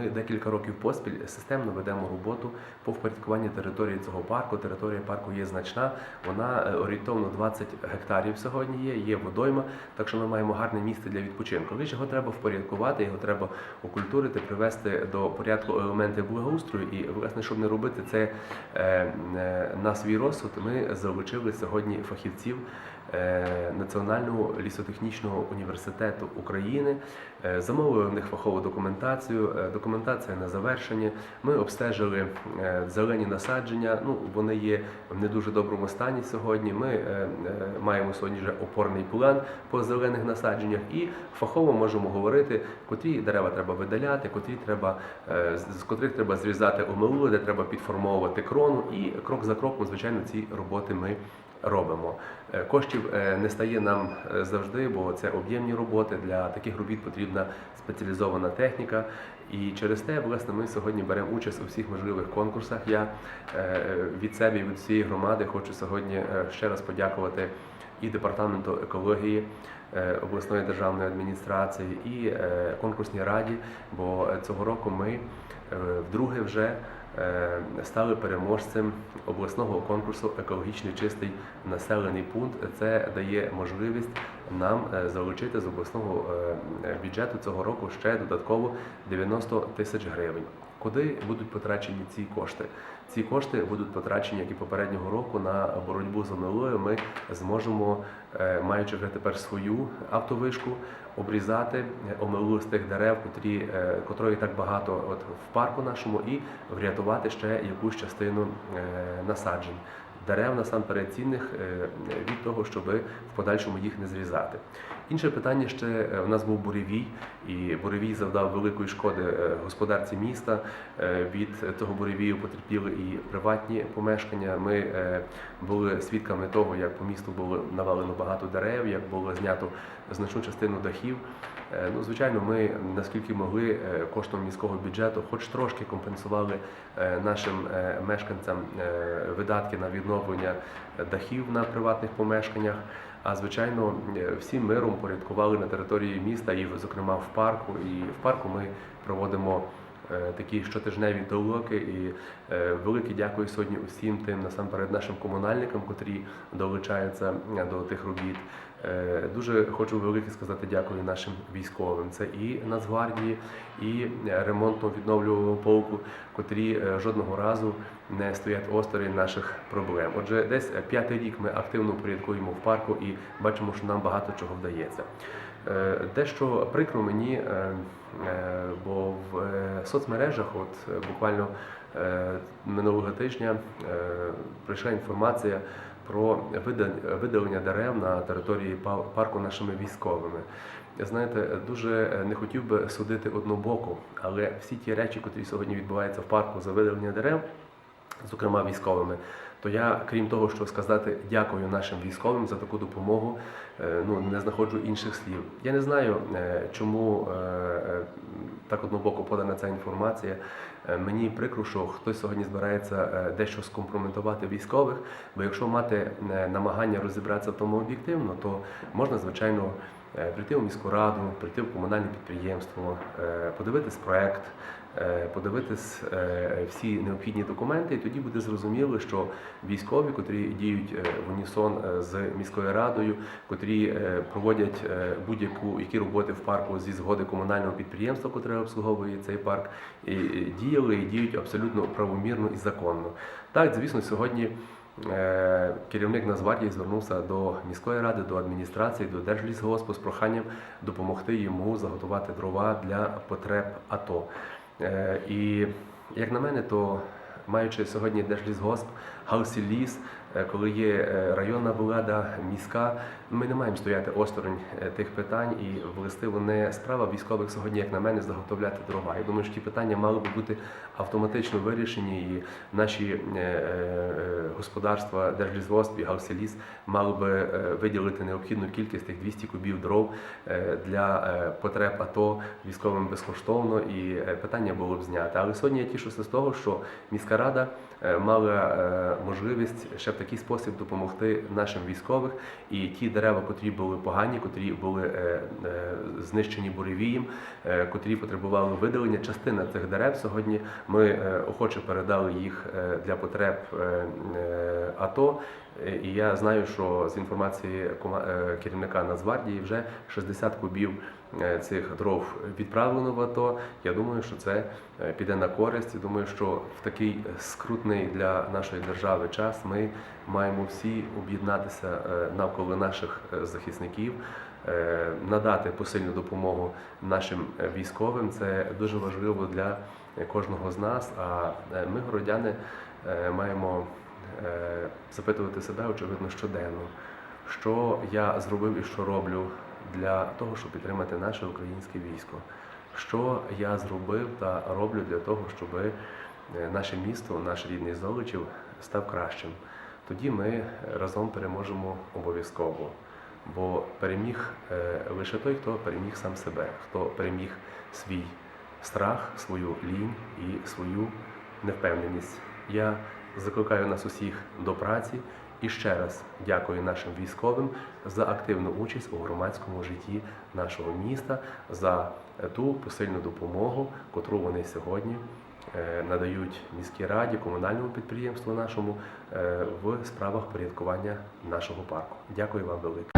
ми декілька років поспіль системно ведемо роботу по впорядкуванні території цього парку. Територія парку є значна, вона е, орієнтовно 20 гектарів сьогодні є, є водойма, так що ми маємо гарне місце для відпочинку. Лише його треба впорядкувати, його треба окультурити, привести до порядку елементи благоустрою. І власне, щоб не робити це е, е, на свій розсуд, ми залучили сьогодні фахівців. Національного лісотехнічного університету України замовили в них фахову документацію. Документація на завершенні. Ми обстежили е, зелені насадження. Ну вони є в не дуже доброму стані сьогодні. Ми е, е, маємо сьогодні вже опорний план по зелених насадженнях і фахово можемо говорити, котрі дерева треба видаляти, котрі треба з котрих треба зрізати омилу, де треба підформовувати крону. І крок за кроком, звичайно, ці роботи ми робимо. Е, Коштів е, не стає нам е, завжди, бо це об'ємні роботи. Для таких робіт потрібна спеціалізована техніка. І через те, власне, ми сьогодні беремо участь у всіх можливих конкурсах. Я від себе і від всієї громади хочу сьогодні ще раз подякувати і департаменту екології обласної державної адміністрації, і конкурсній раді, бо цього року ми вдруге вже стали переможцем обласного конкурсу Екологічний чистий населений пункт. Це дає можливість нам е, залучити з обласного е, бюджету цього року ще додатково 90 тисяч гривень. Куди будуть потрачені ці кошти? Ці кошти будуть потрачені, як і попереднього року, на боротьбу з омилою. Ми зможемо, е, маючи вже тепер свою автовишку, обрізати омилу з тих дерев, котрі, е, котрої так багато от в парку нашому, і врятувати ще якусь частину е, насаджень. Дерев насамперед цінних е, від того, щоб в подальшому їх не зрізати. Інше питання ще е, у нас був буревій, і буревій завдав великої шкоди е, господарці міста. Від того буревію потерпіли і приватні помешкання. Ми були свідками того, як по місту було навалено багато дерев, як було знято значну частину дахів. Ну, звичайно, ми наскільки могли коштом міського бюджету, хоч трошки компенсували нашим мешканцям видатки на відновлення дахів на приватних помешканнях. А звичайно, е, всім миром порядкували на території міста, і зокрема в парку. І в парку ми проводимо такі щотижневі толоки. І е, велике дякую сьогодні усім тим насамперед нашим комунальникам, котрі долучаються е, до тих робіт. Е, Дуже хочу велике сказати дякую нашим військовим. Це і Нацгвардії, і ремонтно-відновлювального полку, котрі е, жодного разу не стоять осторонь наших проблем. Отже, десь е, п'ятий рік ми активно порядкуємо в парку і бачимо, що нам багато чого вдається. Е, Дещо прикро мені, е, е, бо в е, соцмережах, от буквально минулого тижня, прийшла інформація про видалення дерев на території парку нашими військовими. Знаєте, дуже не хотів би судити однобоко, але всі ті речі, котрі сьогодні відбуваються в парку за видалення дерев, зокрема військовими, то я, крім того, що сказати дякую нашим військовим за таку допомогу, е, ну не знаходжу інших слів. Я не знаю, е, чому е, так однобоко подана ця інформація. Мені прикро, що хтось сьогодні збирається дещо скомпрометувати військових, бо якщо мати намагання розібратися в тому об'єктивно, то можна звичайно. Прийти у міську раду, прийти в комунальне підприємство, подивитись проект, подивитись е, всі необхідні документи, і тоді буде зрозуміло, що військові, котрі діють е, в унісон е, з міською радою, котрі е, проводять е, будь-яку які роботи в парку зі згоди комунального підприємства, котре обслуговує цей парк, і діяли і діють абсолютно правомірно і законно. Так, звісно, сьогодні. Е, Керівник Нацгвардії звернувся до міської ради, до адміністрації, до Держлісгоспу з проханням допомогти йому заготувати дрова для потреб АТО. Е, І як на мене, то маючи сьогодні Держлісгосп, Гаусі ліс, коли є е, районна влада, міська, ми не маємо стояти осторонь е, тих питань і властиво не справа військових сьогодні, як на мене, заготовляти дрова. Я думаю, що ті питання мали би бути автоматично вирішені, і наші е, е, господарства, Держлісгосп і Галсіліс мали би е, виділити необхідну кількість тих 200 кубів дров е, для е, потреб АТО військовим безкоштовно, і е, питання було б знято. Але сьогодні я тішуся з того, що міська рада е, мала е, можливість ще такий спосіб допомогти нашим військових. І ті дерева, котрі були погані, котрі були е, е, знищені буревієм, е, котрі потребували видалення. Частина цих дерев сьогодні ми е, охоче передали їх е, для потреб е, е, АТО. Е, І я знаю, що з інформації е, керівника Нацгвардії вже 60 кубів е, цих дров відправлено в АТО. Я думаю, що це піде на користь. І думаю, що в такий скрутний для нашої держави час ми маємо всі об'єднатися навколо наших захисників, надати посильну допомогу нашим військовим. Це дуже важливо для кожного з нас. А ми, городяни, маємо запитувати себе, очевидно, щоденно, що я зробив і що роблю для того, щоб підтримати наше українське військо. Що я зробив та роблю для того, щоб е, наше місто, наш рідний Золочів став кращим. Тоді ми разом переможемо обов'язково. Бо переміг е, лише той, хто переміг сам себе, хто переміг свій страх, свою лінь і свою невпевненість. Я закликаю нас усіх до праці і ще раз дякую нашим військовим за активну участь у громадському житті нашого міста, за ту посильну допомогу, котру вони сьогодні е, надають міській раді, комунальному підприємству нашому е, в справах порядкування нашого парку. Дякую вам велике.